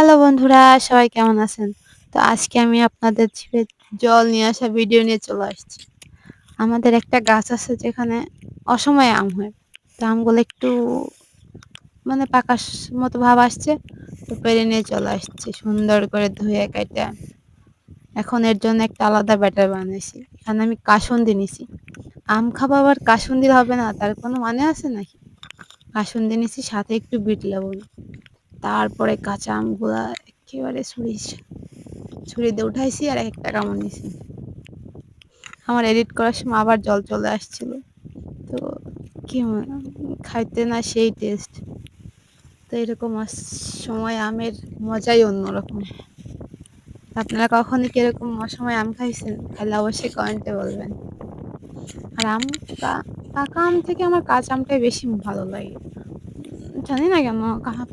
Hello বন্ধুরা, সবাই কেমন আছেন? তো আজকে আমি আপনাদের ছিপে জল নিয়ে আসা ভিডিও নিয়ে চলে আসছি। আমাদের একটা গাছ আছে যেখানে অসময়ে আম হয়। তো আমগুলো একটু মানে পাকার মতো ভাব আসছে, তো পেরে নিয়ে চলে আসছি, সুন্দর করে ধুয়ে কেটে। এখন এর জন্য একটা আলাদা ব্যাটার বানিয়েছি। এখানে আমি কাসুন্দি নিছি। আম খাব আবার কাসুন্দি হবে না, তার কোনো মানে আছে নাকি? কাসুন্দি নিছি, সাথে একটু বিট লবণ। তারপরে কাঁচা আমগুলা একেবারে ছুরি ছুরি দিয়ে উঠাইছি আর একটা কামড় নিছি আমার এডিট করার সময় আবার জল চলে আসছিল। তো কি খাইতে না সেই টেস্ট তো এরকম সময় আমের মজাই অন্যরকম। আপনারা কখনো কীরকম অসময় আম খাইছেন? খাইলে অবশ্যই কমেন্টে বলবেন। আর আম পাকা আম থেকে আমার কাঁচা আমটাই বেশি ভালো লাগে। জানি না কেন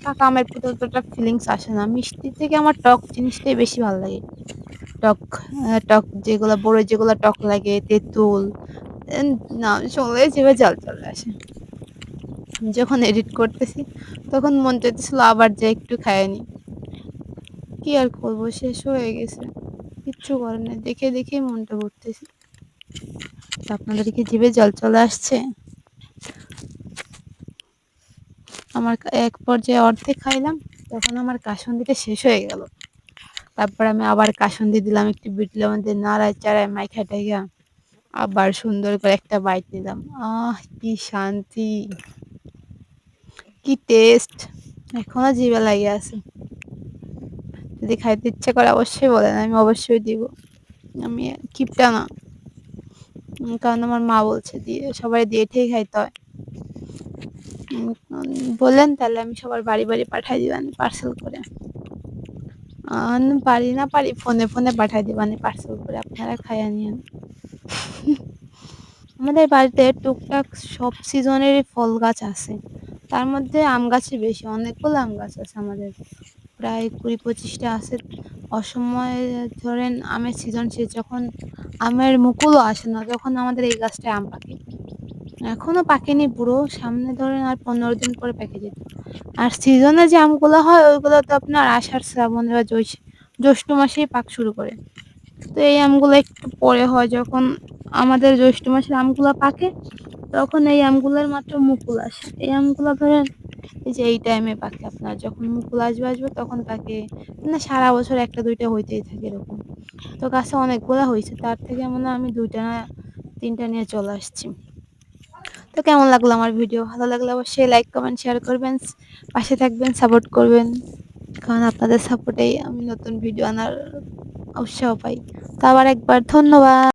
পাকা আমের প্রতি অতটা ফিলিংস আসে না। মিষ্টি থেকে আমার টক জিনিসটাই বেশি ভালো লাগে। টক টক যেগুলো, বড় যেগুলো টক লাগে, তেঁতুল না শুনলে যেভাবে জল চলে আসে। যখন এডিট করতেছি, তখন মন চাইতেছিল আবার যে একটু খায়নি কি আর করব, শেষ হয়ে গেছে। কিচ্ছু করে না দেখে দেখেই মনটা ভরতেছি। আপনাদেরকে জিভে জল চলে আসছে? আমার এক পর্যায়ে অর্ধেক খাইলাম, তখন আমার কাসন্দিটা শেষ হয়ে গেল। তারপর আমি আবার কাসন্দি দিলাম একটু বিট দিয়ে নাড়ায় চাড়ায় মাইখা টাইখা আবার সুন্দর করে একটা বাইট নিলাম। আহ, কি শান্তি! কি টেস্ট এখনও জিভে লাগে আছে। যদি খাইতে ইচ্ছে করে অবশ্যই বলেন, আমি অবশ্যই দিব। আমি কিপটা না। কারণ আমার মা বলছে দিয়ে সবাই দিয়ে ঠিক খাইতে হয়। বললেন তাহলে আমি সবার বাড়ি বাড়ি পাঠাই দিবেন পার্সেল করে। পারি না পারি, ফোনে ফোনে পাঠাই দিবেন পার্সেল করে আপনারা খাইয়া নিয়েন। আমাদের বাড়িতে টুকটাক সব সিজনেরই ফল গাছ আছে। তার মধ্যে আম গাছই বেশি, অনেকগুলো আম গাছ আছে আমাদের। প্রায় কুড়ি পঁচিশটা আছে। অসময়ে ধরেন আমের সিজন সে যখন আমের মুকুলও আসে না, তখন আমাদের এই গাছটায় আম পাকে। এখনও পাকেনি পুরো। সামনে ধরেন আর পনেরো দিন পরে পেকে যেত। আর সিজনে যে আমগুলো হয়, ওইগুলো তো আপনার আষাঢ়, শ্রাবণ বা জ্যৈষ্ঠ মাসেই পাক শুরু করে। তো এই আমগুলো একটু পরে হয়, যখন আমাদের জ্যৈষ্ঠ মাসের আমগুলো পাকে, তখন এই আমগুলোর মাত্র মুকুল আসে। এই আমগুলো ধরেন, এই যে এই টাইমে পাকে আপনার, যখন মুকুল আসবে আসবে, তখন পাকে। না সারা বছর একটা, দুইটা হইতেই থাকে এরকম। তো গাছে অনেকগুলো হয়েছে তার থেকে মনে আমি দুইটা না, তিনটা নিয়ে চলে আসছি। তো কেমন লাগল আমার ভিডিও ভালো লাগলে অবশ্যই লাইক কমেন্ট শেয়ার করবেন। পাশে থাকবেন সাপোর্ট করবেন। কারণ আপনাদের সাপোর্টেই আমি নতুন ভিডিও আনার উৎসাহ পাই। তো আবার একবার, ধন্যবাদ।